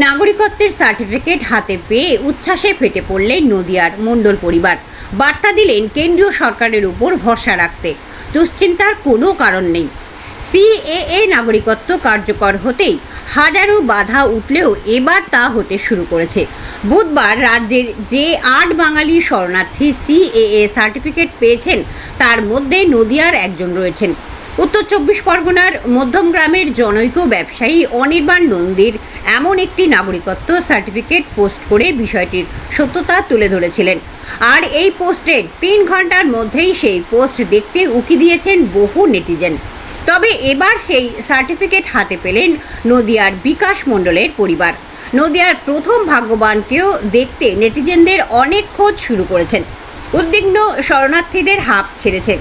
নাগরিকত্বের সার্টিফিকেট হাতে পেয়ে উচ্ছ্বাসে ফেটে পড়লেন নদিয়ার মণ্ডল পরিবার। বার্তা দিলেন কেন্দ্রীয় সরকারের উপর ভরসা রাখতে। দুশ্চিন্তার কোনো কারণ নেই। সিএএ নাগরিকত্ব কার্যকর হতেই হাজারো বাধা উঠলেও এবার তা হতে শুরু করেছে। বুধবার রাজ্যের যে আট বাঙালি শরণার্থী সিএএ সার্টিফিকেট পেয়েছেন, তার মধ্যে নদিয়ার একজন রয়েছেন। উত্তর চব্বিশ পরগনার মধ্যম গ্রামের জনৈক ব্যবসায়ী অনির্বাণ নন্দীর এমন একটি নাগরিকত্ব সার্টিফিকেট পোস্ট করে বিষয়টির সত্যতা তুলে ধরেছিলেন। আর এই পোস্টের তিন ঘণ্টার মধ্যেই সেই পোস্ট দেখতে উকি দিয়েছেন বহু নেটিজেন। তবে এবার সেই সার্টিফিকেট হাতে পেলেন নদিয়ার বিকাশ মণ্ডলের পরিবার। নদিয়ার প্রথম ভাগ্যবানকেও দেখতে নেটিজেনদের অনেক খোঁজ শুরু করেছেন। উদ্বিগ্ন শরণার্থীদের হাঁপ ছেড়েছেন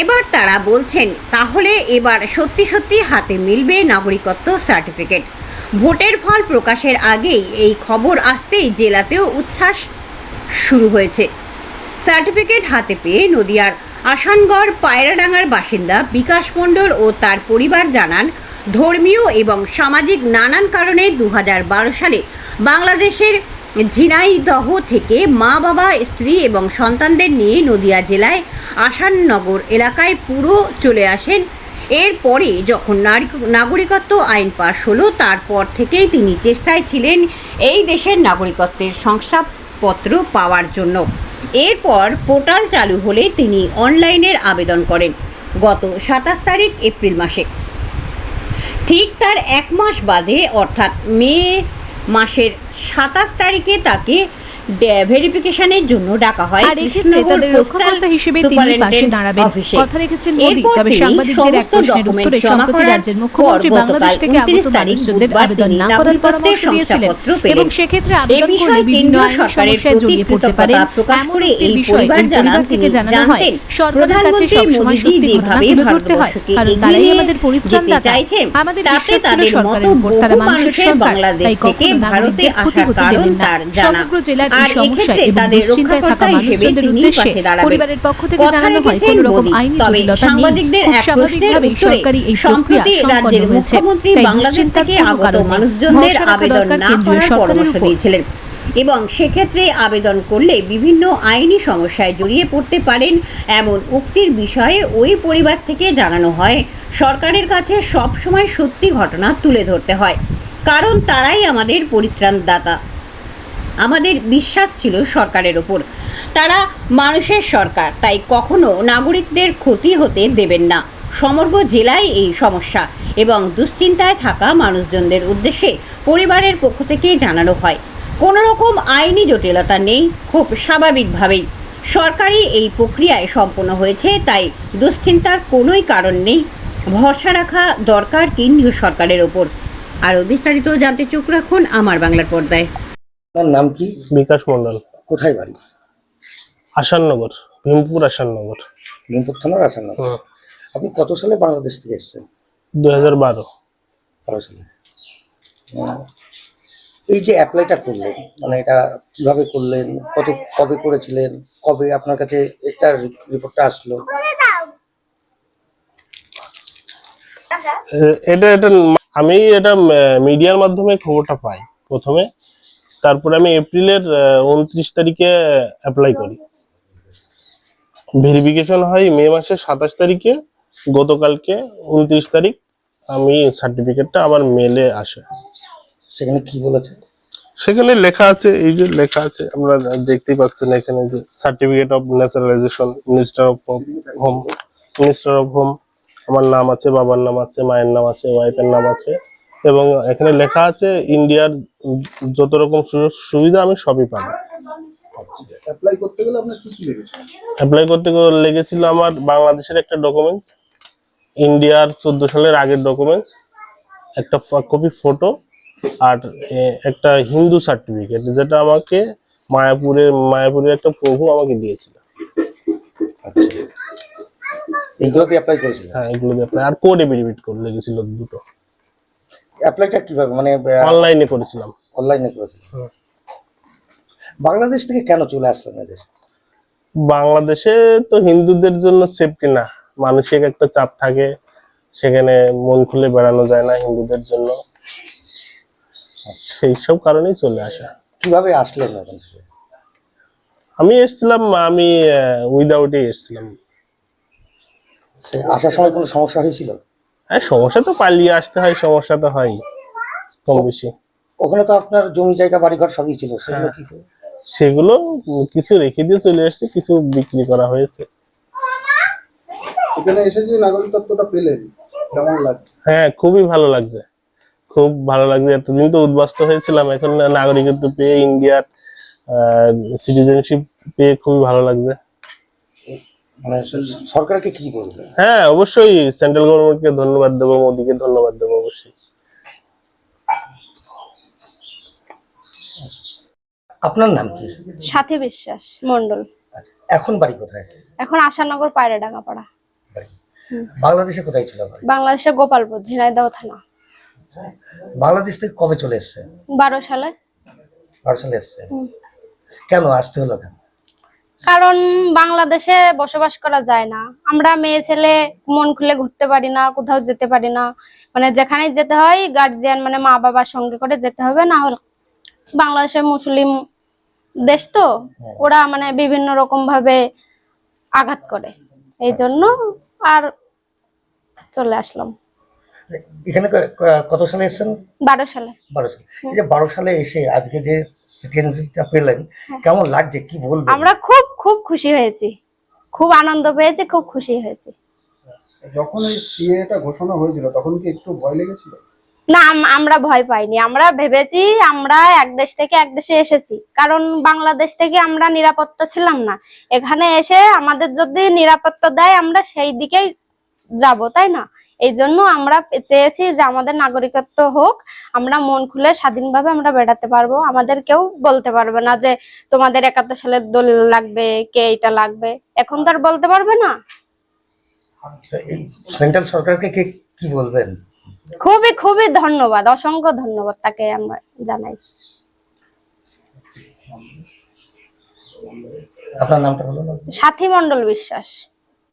এবার তারা বলছেন, তাহলে এবার সত্যি সত্যি হাতে মিলবে নাগরিকত্ব সার্টিফিকেট। ভোটের ফল প্রকাশের আগেই এই খবর আসতেই জেলাতেও উচ্ছ্বাস শুরু হয়েছে। সার্টিফিকেট হাতে পেয়ে নদিয়ার আসানগড় পায়রাডাঙ্গার বাসিন্দা বিকাশ মণ্ডল ও তার পরিবার জানান, ধর্মীয় এবং সামাজিক নানান কারণে দু হাজার বারো সালে বাংলাদেশের ঝিনাইদহ থেকে মা বাবা, স্ত্রী এবং সন্তানদের নিয়ে নদিয়া জেলায় আসাননগর এলাকায় পুরো চলে আসেন। এরপরে যখন নাগরিকত্ব আইন পাশ হলো, তারপর থেকেই তিনি চেষ্টায় ছিলেন এই দেশের নাগরিকত্বের শংসাপত্র পাওয়ার জন্য। এরপর পোর্টাল চালু হলে তিনি অনলাইনের আবেদন করেন গত সাতাশ তারিখ এপ্রিল মাসে। ঠিক তার এক মাস বাদে, অর্থাৎ মে মাসের সাতাশ তারিখে তাকে ভেরিফিকেশনের জন্য ডাকা হয় আর এক্ষেত্রে তাদের রক্ষাকর্তা হিসেবে তিনি পাশে দাঁড়াবেন। কথা রেখেছেন মোদী তবে সাংবাদিকদের এক প্রশ্নের উত্তরে সম্প্রতি রাজ্যের মুখ্যমন্ত্রী বাংলাদেশ থেকে আগত মানুষজনদের আবেদন না করার পরামর্শ দিয়েছিলেন এবং সেক্ষেত্রে আবেদন করলে বিভিন্ন আইনি সমস্যায় জড়িয়ে পড়তে কৃতজ্ঞতা এমন একটি এই বিষয় পরিবার ওই পরিবার থেকে জানানো হয় সরকারের কাছে সবসময় সত্যি ঘটনা তুলে ধরতে হয় কারণ তারাই আমাদের পরিত্রাণ দাতা চাইছেন, আমাদের বিশ্বাস ছিল সরকারের উপর তারা মানুষের সরকার তাই কখনো ভারতে নাগরিকদের ক্ষতি কারণ দেবেন না। সমগ্র জেলার এই সমস্যা এবং দুশ্চিন্তায় থাকা মানুষজনদের উদ্দেশ্যে পরিবারের পক্ষ থেকে জানানো হয় কোনো রকম আইনি জটিলতা নেই খুব স্বাভাবিকভাবেই সরকারি এই প্রক্রিয়া সম্পন্ন হয়েছে। তাই বাংলাদেশ দুশ্চিন্তার থেকে কোনো আগত কারণ নেই মানুষজনদের আবেদন কেন্দ্রীয় সরকারের উপর। এবং সেক্ষেত্রে আবেদন করলে বিভিন্ন আইনি সমস্যায় জড়িয়ে পড়তে পারেন এমন উক্তির বিষয়ে ওই পরিবার থেকে জানানো হয়। সরকারের কাছে সব সময় সত্যি ঘটনা তুলে ধরতে হয়। কারণ তারাই আমাদের পরিত্রাণদাতা। আমাদের বিশ্বাস ছিল সরকারের ওপর। তারা মানুষের সরকার, তাই কখনো নাগরিকদের ক্ষতি হতে দেবেন না। সমগ্র জেলায় এই সমস্যা এবং দুশ্চিন্তায় থাকা মানুষজনদের উদ্দেশ্যে পরিবারের পক্ষ থেকে জানানো হয়। কোনো রকম আইনি জটিলতা নেই, খুব স্বাভাবিকভাবেই। সরকারি এই প্রক্রিয়ায় সম্পন্ন হয়েছে, তাই দুশ্চিন্তার কোনোই কারণ নেই। ভরসা রাখা দরকার কেন্দ্রীয় সরকারের ওপর। আরও বিস্তারিত জানতে চোখ রাখুন আমার বাংলার পর্দায়। আপনার নাম কি? বিকাশ মন্ডল কোথায় বাড়ি? আসাননগর ভীমপুর আসাননগর ভীমপুর থানার আসান না আপনি কত সালে বাংলাদেশ থেকে এসেছেন? দু হাজার বারো। বারো সালে। এই যে অ্যাপ্লাইটা করলেন মানে এটা কীভাবে করলেন কত কবে করেছিলেন কবে আপনার কাছে এটা রিপোর্টটা আসলো? এটা এটা আমি এটা মিডিয়ার মাধ্যমে খবরটা পাই প্রথমে। তারপরে আমি এপ্রিলের উনত্রিশ তারিখে অ্যাপ্লাই করি। ভেরিফিকেশন হয় মে মাসের সাতাশ তারিখে গতকালকে উনত্রিশ তারিখ আমি সার্টিফিকেটটা আমার মেলে আসে। সেখানে কি বলেছে? সেখানে লেখা আছে এই যে লেখা আছে আপনারা দেখতেই পাচ্ছেন এখানে যে certificate of naturalisation minister of home minister of home আমার নাম আছে বাবার নাম আছে মায়ের নাম আছে ওয়াইফের নাম আছে। এবং এখানে লেখা আছে ইন্ডিয়ার যত রকম সুযোগ সুবিধা আমি সবই পাবো। অ্যাপ্লাই করতে গেলে আপনার কি কি লেগেছে? অ্যাপ্লাই করতে গেলে লেগেছিল আমার বাংলাদেশের একটা ডকুমেন্টস ইন্ডিয়ার চোদ্দ সালের আগের ডকুমেন্টস একটা কপি ফটো আর একটা হিন্দু সার্টিফিকেট যেটা আমাকে মায়াপুরের মায়াপুরের একটা প্রভু আমাকে দিয়েছিল। আচ্ছা। এইগুলোতে অ্যাপ্লাই করেছিল হ্যাঁ এগুলো দিয়ে apply- আর কোড এফিডেভিট করে লেগেছিল দুটো। অ্যাপ্লাইটা কীভাবে? মানে অনলাইনে করেছিলাম। অনলাইনে করেছিলেন হুম। বাংলাদেশ থেকে কেন চলে আসলেন এদেশে বাংলাদেশে তো হিন্দুদের জন্য সেফটি না। মানসিক একটা চাপ থাকে। সেখানে মন খুলে বেড়ানো যায় না হিন্দুদের জন্য। সেই সব কারণেই চলে আসা। কীভাবে আসলেন আমি এসেছিলাম আমি উইদাউটই এসেছিলাম। আসার সময় কোনো সমস্যা হয়েছিল? হ্যাঁ সমস্যা তো পালিয়ে আসতে হয় সমস্যা তো হয় কম বেশি। ওখানে তো আপনার জমি জায়গা বাড়িঘর সবই ছিল সেগুলো কি সেগুলো কিছু রেখে দিয়ে চলে এসেছে কিছু বিক্রি করা হয়েছে। এখানে এসে যে নাগরিকত্বটা পেলেন কেমন লাগছে? হ্যাঁ খুবই ভালো লাগছে। খুব ভালো লাগছে। এতদিন তো উদ্বাস্ত হয়েছিলাম এখন না- নাগরিকত্ব পেয়ে ইন্ডিয়ার সিটিজেনশিপ পেয়ে খুবই ভালো লাগছে। মানে সরকারকে কি বলবেন হ্যাঁ অবশ্যই সেন্ট্রাল গভর্নমেন্টকে ধন্যবাদ দেবো মোদিকে ধন্যবাদ দেবো অবশ্যই। আপনার নাম কি? সাথী বিশ্বাস মন্ডল এখন বাড়ি কোথায়? এখন আশানগর পায়রা ডাঙ্গাপাড়া বাড়ি। বাংলাদেশে কোথায় ছিল বাড়ি? বাংলাদেশের গোপালপুর ঝিনাইদহ থানা। বাংলাদেশ থেকে কবে চলে এসছে? বারো সালে। বারো সালে এসছে? কেন আসতে হলো কেন? কারণ বাংলাদেশে বসবাস করা যায় না। আমরা মেয়ে ছেলে মন খুলে ঘুরতে পারি না কোথাও যেতে পারি না। মানে যেখানে যেতে হয় গার্জিয়ান মানে মা বাবার সঙ্গে করে যেতে হবে না হলে বাংলাদেশের মুসলিম দেশ তো ওরা মানে বিভিন্ন রকম ভাবে আঘাত করে। এই জন্য আর চলে আসলাম। এখানে কত সালে এসেছেন? বারো সালে। বারো সালে। এই যে বারো সালে এসে আজকে যে পেলেন কেমন লাগছে? কি বলবেন? আমরা খুব খুব খুশি হয়েছি। খুব আনন্দ পেয়েছি খুব খুশি হয়েছি। যখন এই সিএটা ঘোষণা হয়েছিল তখন কি একটু ভয় লেগেছিল? না আম- আমরা ভয় পাইনি। আমরা ভেবেছি আমরা এক দেশ থেকে এক দেশে এসেছি। কারণ বাংলাদেশ থেকে আমরা নিরাপত্তা ছিলাম না। এখানে এসে আমাদের যদি নিরাপত্তা দেয় আমরা সেই দিকেই যাব তাই না? এই জন্য আমরা চেয়েছি যে আমাদের নাগরিকত্ব হোক আমরা মন খুলে স্বাধীনভাবে আমরা বেড়াতে পারব। আমাদের কেউ বলতে পারবে না যে তোমাদের একাত্তর সালের দলিল লাগবে কে এটা লাগবে। এখন তো আর বলতে পারবে না। সেন্ট্রাল সরকারকে কে বলবেন? খুবই খুবই ধন্যবাদ অসংখ্য ধন্যবাদ তাকে আমরা জানাই। আপনার নামটা বলুন। সাথী মন্ডল বিশ্বাস।